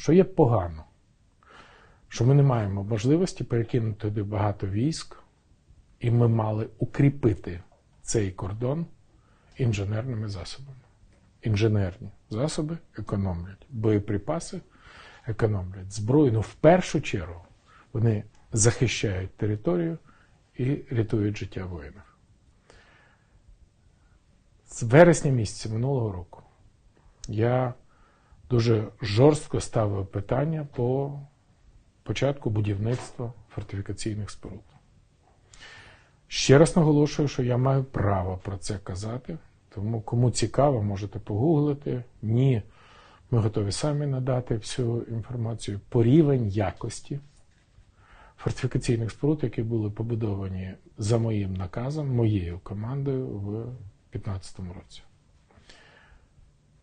що є погано, що ми не маємо можливості перекинути туди багато військ, і ми мали укріпити цей кордон інженерними засобами. Інженерні засоби економлять, боєприпаси економлять зброю. Ну, в першу чергу вони захищають територію і рятують життя воїнів. З вересня місяця минулого року я дуже жорстко ставив питання по початку будівництва фортифікаційних споруд. Ще раз наголошую, що я маю право про це казати, тому кому цікаво, можете погуглити. Ні, ми готові самі надати всю інформацію по рівень якості фортифікаційних споруд, які були побудовані за моїм наказом, моєю командою в 2015 році.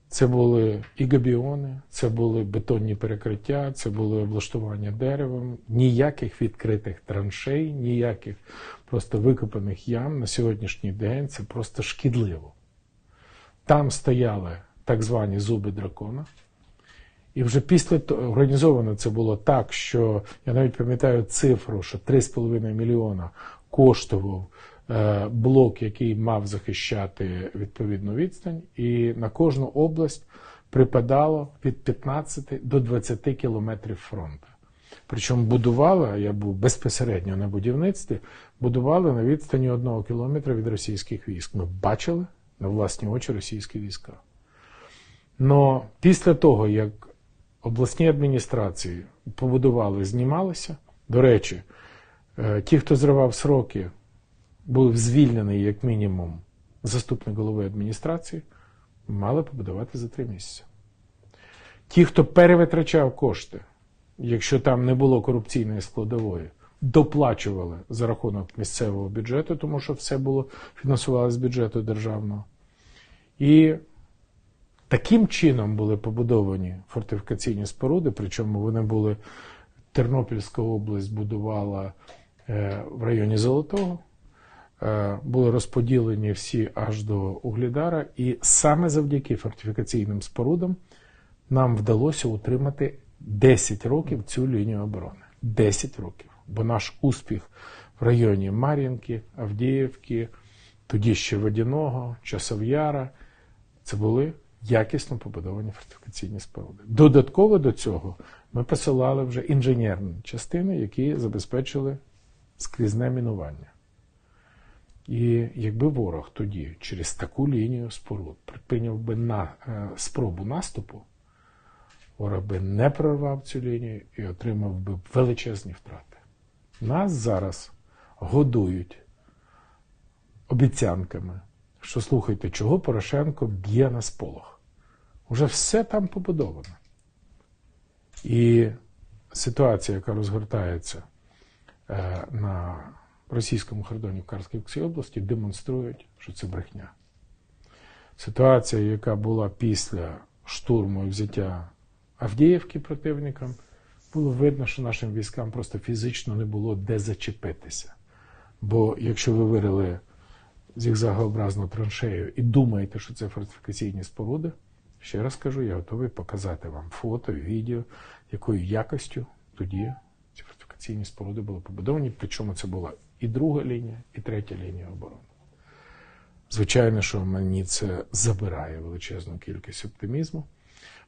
Це були і габіони, це були бетонні перекриття, це були облаштування деревом, ніяких відкритих траншей, ніяких просто викопаних ям на сьогоднішній день це просто шкідливо. Там стояли так звані зуби дракона. І вже після того організовано це було так, що я навіть пам'ятаю цифру, що 3,5 мільйона коштував блок, який мав захищати відповідну відстань, і на кожну область припадало від 15 до 20 кілометрів фронту. Причому будували, я був безпосередньо на будівництві, будували на відстані одного кілометра від російських військ. Ми бачили на власні очі російські війська. Но після того, як обласні адміністрації побудували, знімалися, до речі, е, ті, хто зривав сроки, був звільнений як мінімум заступник голови адміністрації, мали побудувати за три місяці. Ті, хто перевитрачав кошти, якщо там не було корупційної складової, доплачували за рахунок місцевого бюджету, тому що все було фінансувалося з бюджету державного. І таким чином були побудовані фортифікаційні споруди, причому вони були Тернопільська область будувала е, в районі Золотого. Е, Були розподілені всі аж до Углідара, і саме завдяки фортифікаційним спорудам нам вдалося утримати 10 років цю лінію оборони. 10 років. Бо наш успіх в районі Мар'їнки, Авдіївки, тоді ще Водяного, Часов'яра це були якісно побудовані фортифікаційні споруди. Додатково до цього ми посилали вже інженерні частини, які забезпечили скрізне мінування. І якби ворог тоді через таку лінію споруд припиняв би на, е, спробу наступу, ворог би не прорвав цю лінію і отримав би величезні втрати. Нас зараз годують обіцянками, що слухайте, чого Порошенко б'є на сполох. Уже все там побудовано. І ситуація, яка розгортається е, на російському кордоні в Харківській області, демонструють, що це брехня. Ситуація, яка була після штурму і взяття Авдіївки противником, було видно, що нашим військам просто фізично не було де зачепитися. Бо якщо ви вирили зігзагообразну траншею і думаєте, що це фортифікаційні споруди, ще раз кажу, я готовий показати вам фото, відео, якою якостю тоді ці фортифікаційні споруди були побудовані. Причому це була і друга лінія, і третя лінія оборони. Звичайно, що мені це забирає величезну кількість оптимізму,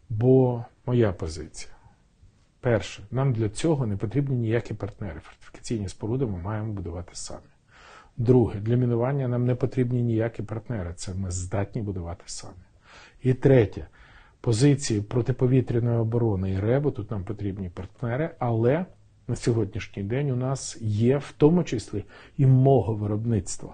бо моя позиція. Перше, нам для цього не потрібні ніякі партнери. Фортифікаційні споруди ми маємо будувати самі. Друге, для мінування нам не потрібні ніякі партнери. Це ми здатні будувати самі. І третє, позиції протиповітряної оборони і РЕБу, тут нам потрібні партнери, але на сьогоднішній день у нас є в тому числі і мого виробництва.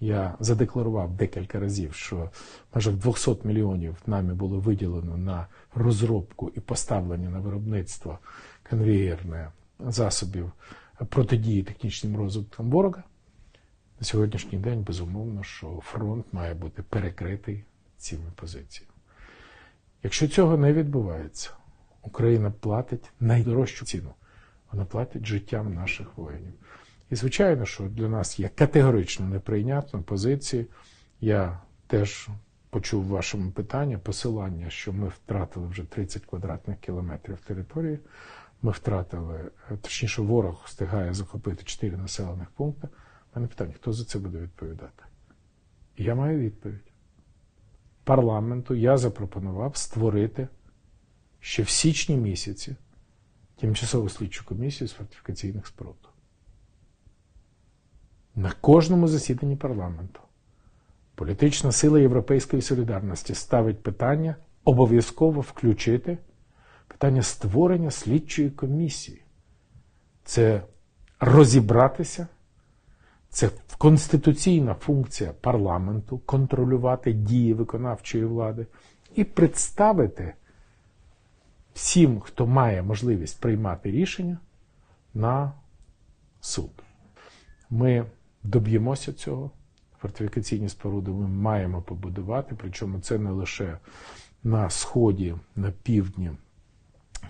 Я задекларував декілька разів, що майже 200 мільйонів нами було виділено на розробку і поставлення на виробництво конвеєрне засобів протидії технічним розвиткам ворога. На сьогоднішній день, безумовно, що фронт має бути перекритий цими позиціями. Якщо цього не відбувається, Україна платить найдорожчу ціну. Вона платить життям наших воїнів. І, звичайно, що для нас є категорично неприйнятна позиція. Я теж почув в вашому питанні посилання, що ми втратили вже 30 квадратних кілометрів території. Ми втратили, е, точніше, ворог встигає захопити 4 населених пункти. Мене питання, хто за це буде відповідати? І я маю відповідь. Парламенту я запропонував створити ще в січні місяці тимчасову слідчу комісію з фортифікаційних споруд. На кожному засіданні парламенту політична сила Європейської солідарності ставить питання обов'язково включити питання створення слідчої комісії. Це розібратися, це конституційна функція парламенту контролювати дії виконавчої влади і представити всім, хто має можливість приймати рішення на суд. Ми доб'ємося цього. Фортифікаційні споруди ми маємо побудувати, причому це не лише на сході, на півдні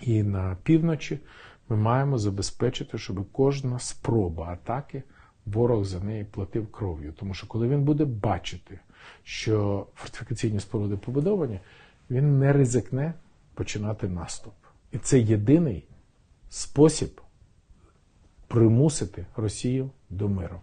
і на півночі. Ми маємо забезпечити, щоб кожна спроба атаки ворог за неї платив кров'ю. Тому що коли він буде бачити, що фортифікаційні споруди побудовані, він не ризикне починати наступ. І це єдиний спосіб примусити Росію до миру.